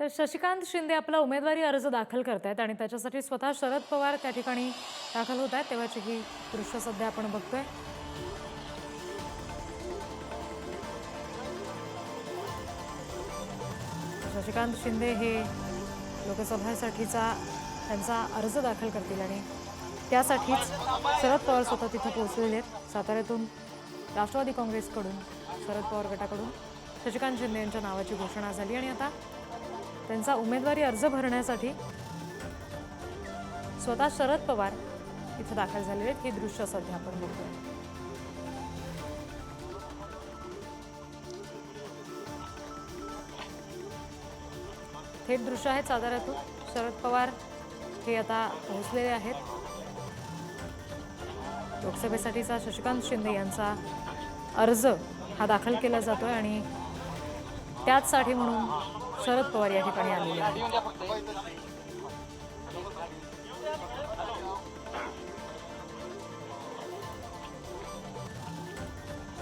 तर शशिकांत शिंदे आपला उमेदवारी अर्ज दाखल करत आहेत आणि त्याच्यासाठी स्वतः शरद पवार त्या ठिकाणी दाखल होत आहेत तेव्हाची ही दृश्य सध्या आपण बघतोय. शशिकांत शिंदे हे लोकसभेसाठीचा त्यांचा अर्ज दाखल करतील आणि त्यासाठीच शरद पवार स्वतः तिथे पोहोचलेले आहेत. साताऱ्यातून राष्ट्रवादी काँग्रेसकडून शरद पवार गटाकडून शशिकांत शिंदे यांच्या नावाची घोषणा झाली आणि आता त्यांचा उमेदवारी अर्ज भरण्यासाठी स्वतः शरद पवार इथं दाखल झालेले आहेत. दृश्य सध्या आपण बघतोय. थेट दृश्य आहेत साताऱ्यातून शरद पवार हे आता पोहोचलेले आहेत. लोकसभेसाठीचा शशिकांत शिंदे यांचा अर्ज हा दाखल केला जातोय आणि त्याचसाठी म्हणून शरद पवार या ठिकाणी आलेले आहेत.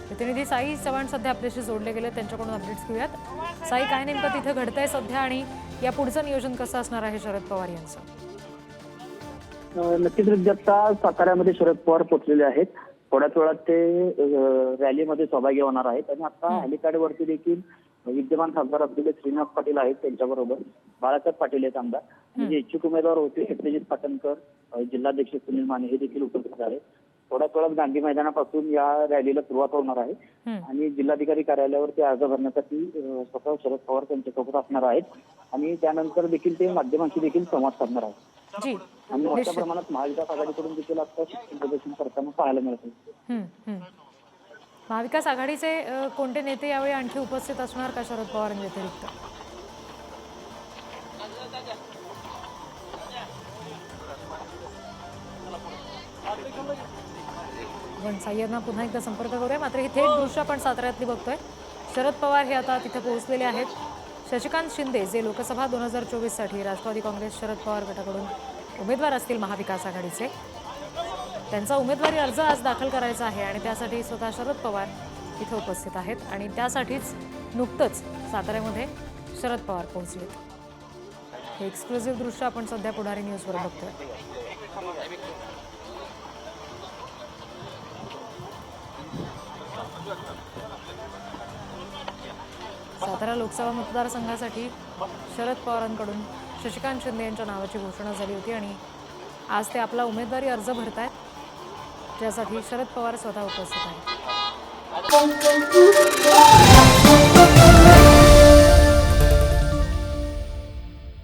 प्रतिनिधी साई चव्हाण सध्या आपल्याशी जोडले गेले त्यांच्याकडून अपडेट्स घेऊयात. साई काय नेमकं तिथे घडतंय सध्या आणि या पुढचं नियोजन कसं असणार आहे शरद पवार यांचं? नक्कीच विद्यार्थ्या साताऱ्यामध्ये शरद पवार पोहोचलेले आहेत. थोड्याच वेळात ते रॅलीमध्ये सहभागी होणार आहेत. आणि आता हेलिपॅडवरती देखील विद्यमान खासदार असलेले श्रीनाथ पाटील आहेत त्यांच्याबरोबर. बाळासाहेब पाटील आहेत आमदार. आणि जे इच्छुक उमेदवार होते सत्यजित पाटणकर जिल्हाध्यक्ष सुनील माने हे देखील उपस्थित आहेत. थोड्याच वेळात गांधी मैदानापासून या रॅलीला सुरुवात होणार आहे. आणि जिल्हाधिकारी कार्यालयावर ते अर्ज भरण्यासाठी स्वतः शरद पवार त्यांच्यासोबत असणार आहेत. आणि त्यानंतर देखील ते माध्यमांशी देखील संवाद साधणार आहेत. आणि मोठ्या. प्रमाणात महाविकास आघाडीकडून देखील आता प्रदर्शन करताना पाहायला मिळते. महाविकास आघाडीचे कोणते नेते यावेळी आणखी उपस्थित असणार का शरद पवारांव्यतिरिक्त आपण यांना पुन्हा एकदा संपर्क करूया. मात्र ही थेट दृश्य आपण साताऱ्यातली बघतोय. शरद पवार हे आता तिथे पोहोचलेले आहेत. शशिकांत शिंदे जे लोकसभा दोन हजार चोवीससाठी राष्ट्रवादी काँग्रेस शरद पवार गटाकडून उमेदवार असतील महाविकास आघाडीचे त्यांचा उमेदवारी अर्ज आज दाखल करायचा आहे आणि त्यासाठी स्वतः शरद पवार इथे उपस्थित आहेत. आणि त्यासाठीच नुकतंच साताऱ्यामध्ये शरद पवार पोहोचलेत. हे एक्सक्लुझिव्ह दृश्य आपण सध्या पुढारी न्यूजवर बघतोय. सातारा लोकसभा मतदारसंघासाठी शरद पवारांकडून शशिकांत शिंदे यांच्या नावाची घोषणा झाली होती आणि आज ते आपला उमेदवारी अर्ज भरत आहेत त्यासाठी शरद पवार स्वतः उपस्थित आहेत.